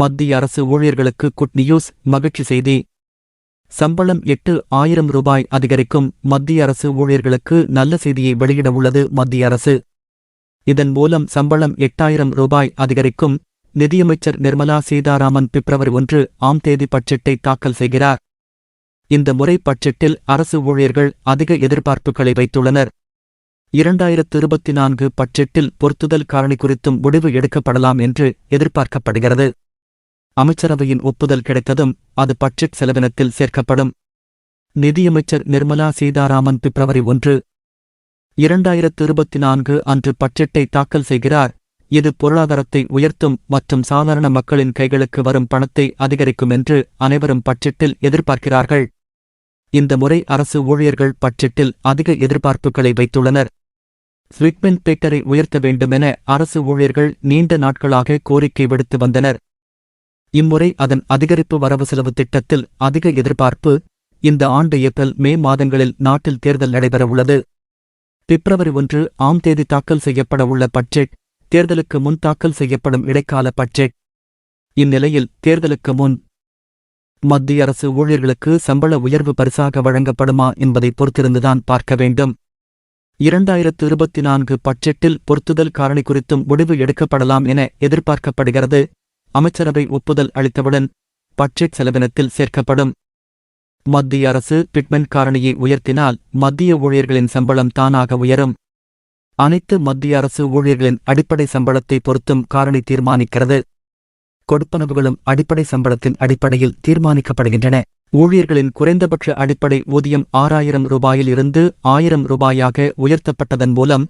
மத்திய அரசு ஊழியர்களுக்கு குட் நியூஸ் மகிழ்ச்சி செய்தி. சம்பளம் எட்டு ஆயிரம் ரூபாய் அதிகரிக்கும் மத்திய அரசு ஊழியர்களுக்கு நல்ல செய்தியை வெளியிட உள்ளது மத்திய அரசு. இதன் மூலம் சம்பளம் எட்டாயிரம் ரூபாய் அதிகரிக்கும் நிதியமைச்சர் நிர்மலா சீதாராமன் பிப்ரவரி ஒன்று ஆம் தேதி பட்ஜெட்டை தாக்கல் செய்கிறார். இந்த முறை பட்ஜெட்டில் அரசு ஊழியர்கள் அதிக எதிர்பார்ப்புகளை வைத்துள்ளனர். இரண்டாயிரத்து இருபத்தி நான்கு பட்ஜெட்டில் பொருத்துதல் காரணி குறித்தும் முடிவு எடுக்கப்படலாம் என்று எதிர்பார்க்கப்படுகிறது. அமைச்சரவையின் ஒப்புதல் கிடைத்ததும் அது பட்ஜெட் செலவினத்தில் சேர்க்கப்படும். நிதியமைச்சர் நிர்மலா சீதாராமன் பிப்ரவரி ஒன்று. இரண்டாயிரத்து இருபத்தி நான்கு அன்று பட்ஜெட்டை தாக்கல் செய்கிறார். இது பொருளாதாரத்தை உயர்த்தும் மற்றும் சாதாரண மக்களின் கைகளுக்கு வரும் பணத்தை அதிகரிக்கும் என்று அனைவரும் பட்ஜெட்டில் எதிர்பார்க்கிறார்கள். இந்த முறை அரசு ஊழியர்கள் பட்ஜெட்டில் அதிக எதிர்பார்ப்புகளை வைத்துள்ளனர். ஸ்விட்மென் பேக்கரை உயர்த்த வேண்டுமென அரசு ஊழியர்கள் நீண்ட நாட்களாக கோரிக்கை விடுத்து வந்தனர். இம்முறை அதன் அதிகரிப்பு வரவு செலவு திட்டத்தில் அதிக எதிர்பார்ப்பு இந்த ஆண்டு ஏப்ரல் மே மாதங்களில் நாட்டில் தேர்தல் நடைபெறவுள்ளது. பிப்ரவரி ஒன்று ஆம் தேதி தாக்கல் செய்யப்படவுள்ள பட்ஜெட் தேர்தலுக்கு முன் தாக்கல் செய்யப்படும் இடைக்கால பட்ஜெட். இந்நிலையில் தேர்தலுக்கு முன் மத்திய அரசு ஊழியர்களுக்கு சம்பள உயர்வு பரிசாக வழங்கப்படுமா என்பதை பொறுத்திருந்துதான் பார்க்க வேண்டும். இரண்டாயிரத்து இருபத்தி நான்கு பட்ஜெட்டில் பொருத்துதல் காரணி குறித்தும் முடிவு எடுக்கப்படலாம் என எதிர்பார்க்கப்படுகிறது. அமைச்சரவை ஒப்புதல் அளித்தவுடன் பட்ஜெட் செலவினத்தில் சேர்க்கப்படும். மத்திய அரசு பிட்மென்ட் காரணியை உயர்த்தினால் மத்திய ஊழியர்களின் சம்பளம் தானாக உயரும். அனைத்து மத்திய அரசு ஊழியர்களின் அடிப்படை சம்பளத்தை பொறுத்தும் காரணி தீர்மானிக்கிறது. கொடுப்பனவுகளும் அடிப்படை சம்பளத்தின் அடிப்படையில் தீர்மானிக்கப்படுகின்றன. ஊழியர்களின் குறைந்தபட்ச அடிப்படை ஊதியம் ஆறாயிரம் ரூபாயில் இருந்து ஆயிரம் ரூபாயாக உயர்த்தப்பட்டதன் மூலம்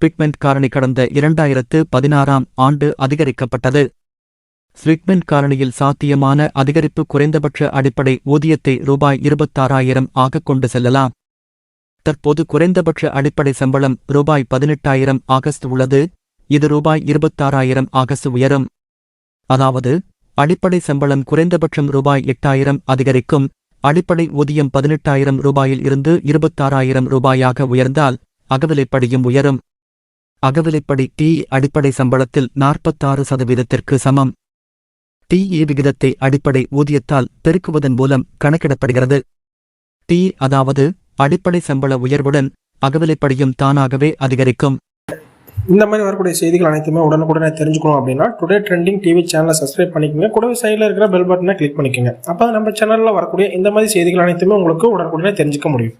பிட்மென்ட் காரணி கடந்த இரண்டாயிரத்து பதினாறாம் ஆண்டு அதிகரிக்கப்பட்டது. ஸ்விக்மென்ட் காரணியில் சாத்தியமான அதிகரிப்பு குறைந்தபட்ச அடிப்படை ஊதியத்தை ரூபாய் இருபத்தாறாயிரம் ஆகக் கொண்டு செல்லலாம். தற்போது குறைந்தபட்ச அடிப்படை சம்பளம் ரூபாய் பதினெட்டாயிரம் ஆகஸ்ட் உள்ளது. இது ரூபாய் இருபத்தாறாயிரம் ஆகஸ்ட் உயரும். அதாவது அடிப்படை சம்பளம் குறைந்தபட்சம் ரூபாய் எட்டாயிரம் அதிகரிக்கும். அடிப்படை ஊதியம் பதினெட்டாயிரம் ரூபாயில் இருந்து இருபத்தாறாயிரம் ரூபாயாக உயர்ந்தால் அகவிலைப்படியும் உயரும். அகவிலைப்படி டி அடிப்படை சம்பளத்தில் நாற்பத்தாறு சதவீதத்திற்கு சமம். டிஏ விகிதத்தை அடிப்படை ஊதியத்தால் பெருக்குவதன் மூலம் கணக்கிடப்படுகிறது. டி அதாவது அடிப்படை சம்பள உயர்வுடன் அகவிலைப்படியும் தானாகவே அதிகரிக்கும். இந்த மாதிரி வரக்கூடிய செய்திகள் அனைத்துமே உடனுக்குடனே தெரிஞ்சுக்கணும் அப்படின்னா டுடே ட்ரெண்டிங் டிவி சேனலை சப்ஸ்கிரைப் பண்ணிக்கோங்க. கூடவே சைடில் இருக்கிற பெல் பட்டனை கிளிக் பண்ணிக்கோங்க. அப்போ நம்ம சேனலில் வரக்கூடிய இந்த மாதிரி செய்திகள் அனைத்துமே உங்களுக்கு உடனுக்குடனே தெரிஞ்சுக்க முடியும்.